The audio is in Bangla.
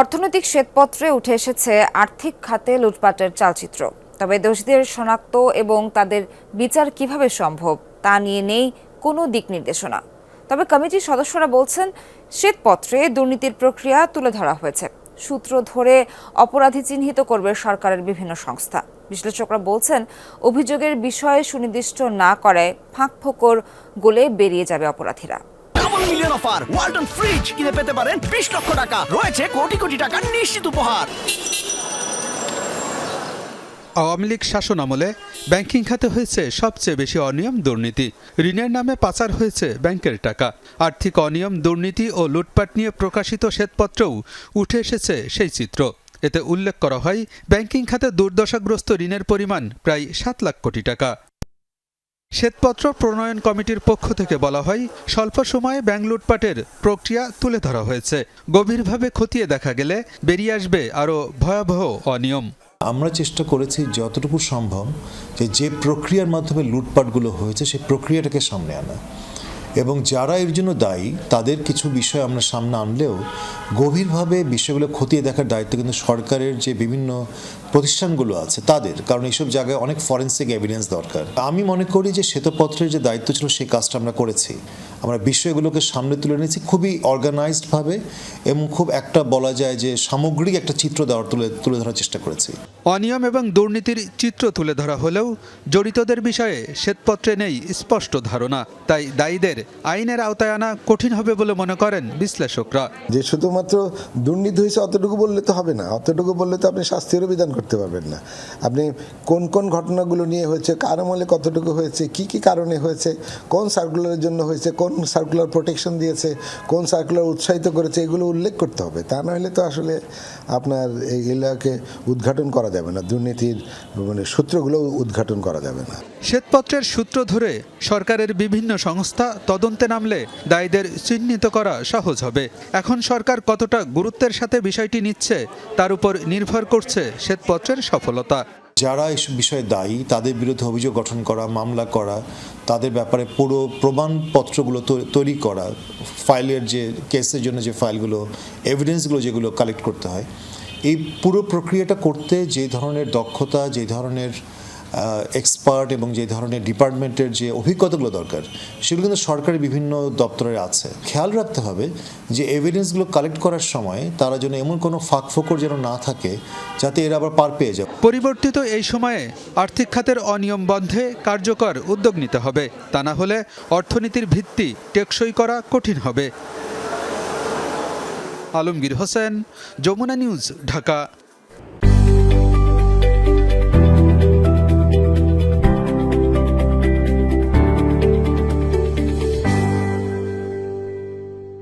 অর্থনৈতিক শ্বেতপত্রে উঠে এসেছে আর্থিক খাতে লুটপাটের চালচিত্র। তবে দোষীদের শনাক্ত এবং তাদের বিচার কীভাবে সম্ভব, তা নিয়ে নেই কোনো দিক নির্দেশনা। তবে কমিটির সদস্যরা বলছেন, শ্বেতপত্রে দুর্নীতির প্রক্রিয়া তুলে ধরা হয়েছে। সূত্র ধরে অপরাধী চিহ্নিত করবে সরকারের বিভিন্ন সংস্থা। বিশ্লেষকরা বলছেন, অভিযোগের বিষয়ে সুনির্দিষ্ট না করায় ফাঁক ফোকর গোলে বেরিয়ে যাবে অপরাধীরা। মিলিয়ন অফার ওয়ালটন ফ্রিজ কিনে পেতে পারেন বিশ লক্ষ টাকা। রয়েছে কোটি কোটি টাকার নিশ্চিত উপহার। আওয়ামী লীগ শাসন আমলে ব্যাংকিং খাতে হয়েছে সবচেয়ে বেশি অনিয়ম দুর্নীতি। ঋণের নামে পাচার হয়েছে ব্যাংকের টাকা। আর্থিক অনিয়ম, দুর্নীতি ও লুটপাট নিয়ে প্রকাশিত শ্বেতপত্রেও উঠে এসেছে সেই চিত্র। এতে উল্লেখ করা হয়, ব্যাংকিং খাতে দুর্দশাগ্রস্ত ঋণের পরিমাণ প্রায় সাত লাখ কোটি টাকা। শ্বেতপত্র প্রণয়ন কমিটির পক্ষ থেকে বলা হয়, স্বল্প সময়ে ব্যাংক লুটপাটের প্রক্রিয়া তুলে ধরা হয়েছে। গভীরভাবে খতিয়ে দেখা গেলে বেরিয়ে আসবে আরও ভয়াবহ অনিয়ম। আমরা চেষ্টা করেছি যতটুকু সম্ভব যে যে প্রক্রিয়ার মাধ্যমে লুটপাটগুলো হয়েছে সেই প্রক্রিয়াটাকে সামনে আনা। এবং যারা এর জন্য দায়ী, তাদের কিছু বিষয় আমরা সামনে আনলেও গভীরভাবে বিষয়গুলো খতিয়ে দেখার দায়িত্ব কিন্তু সরকারের যে বিভিন্ন প্রতিষ্ঠানগুলো আছে তাদের কারণ এইসব জায়গায় অনেক ফরেন্সিক এভিডেন্স দরকার। আমি মনে করি যে শ্বেতপত্রের যে দায়িত্ব ছিল সেই কাজটা আমরা করেছি। আমরা বিষয়গুলোকে সামনে তুলে এনেছি খুবই অর্গানাইজডভাবে এবং খুব একটা বলা যায় যে সামগ্রিক একটা চিত্র দেওয়ার তুলে তুলে ধরার চেষ্টা করেছি। অনিয়ম এবং দুর্নীতির চিত্র তুলে ধরা হলেও জড়িতদের বিষয়ে শ্বেতপত্রে নেই স্পষ্ট ধারণা। তাই দায়ীদের আইনের আওতায় আনা কঠিন হবে বলে মনে করেন বিশ্লেষকরা। যে শুধুমাত্র দুর্নীতি হয়েছে অতটুকু বললে তো হবে না। অতটুকু বললে তো আপনি শাস্তিরও বিধান করতে পারবেন না। আপনি কোন কোন ঘটনাগুলো নিয়ে হয়েছে, কার আমলে কতটুকু হয়েছে, কি কি কারণে হয়েছে, কোন সার্কুলারের জন্য হয়েছে, কোন সার্কুলার প্রোটেকশন দিয়েছে, কোন সার্কুলার উৎসাহিত করেছে, এগুলো উল্লেখ করতে হবে। তা না হলে তো আসলে আপনার এই এলাকাকে উদ্ঘাটন করা যাবে না, দুর্নীতির মানে সূত্রগুলো উদ্ঘাটন করা যাবে না। শ্বেতপত্রের সূত্র ধরে সরকারের বিভিন্ন সংস্থা তদন্তে নামলে দায়ীদের চিহ্নিত করা সহজ হবে। এখন সরকার কতটা গুরুত্বের সাথে বিষয়টি নিচ্ছে, তার উপর নির্ভর করছে শ্বেতপত্রের সফলতা। যারা এই বিষয়ে দায়ী, তাদের বিরুদ্ধে অভিযোগ গঠন করা, মামলা করা, তাদের ব্যাপারে পুরো প্রমাণপত্রগুলো তৈরি করা, ফাইলের যে কেসের জন্য যে ফাইলগুলো এভিডেন্সগুলো যেগুলো কালেক্ট করতে হয়, এই পুরো প্রক্রিয়াটা করতে যে ধরনের দক্ষতা, যে ধরনের এক্সপার্ট এবং যে ধরনের ডিপার্টমেন্টের যে অভিজ্ঞতাগুলো দরকার, সেগুলো কিন্তু সরকারের বিভিন্ন দপ্তরে আছে। খেয়াল রাখতে হবে যে এভিডেন্সগুলো কালেক্ট করার সময় তারা যেন এমন কোনো ফাঁক ফোকর যেন না থাকে, যাতে এরা আবার পার পেয়ে যায়। পরিবর্তিত এই সময়ে আর্থিক খাতের অনিয়ম বন্ধে কার্যকর উদ্যোগ নিতে হবে। তা না হলে অর্থনীতির ভিত্তি টেকসই করা কঠিন হবে। আলমগীর হোসেন, যমুনা নিউজ, ঢাকা।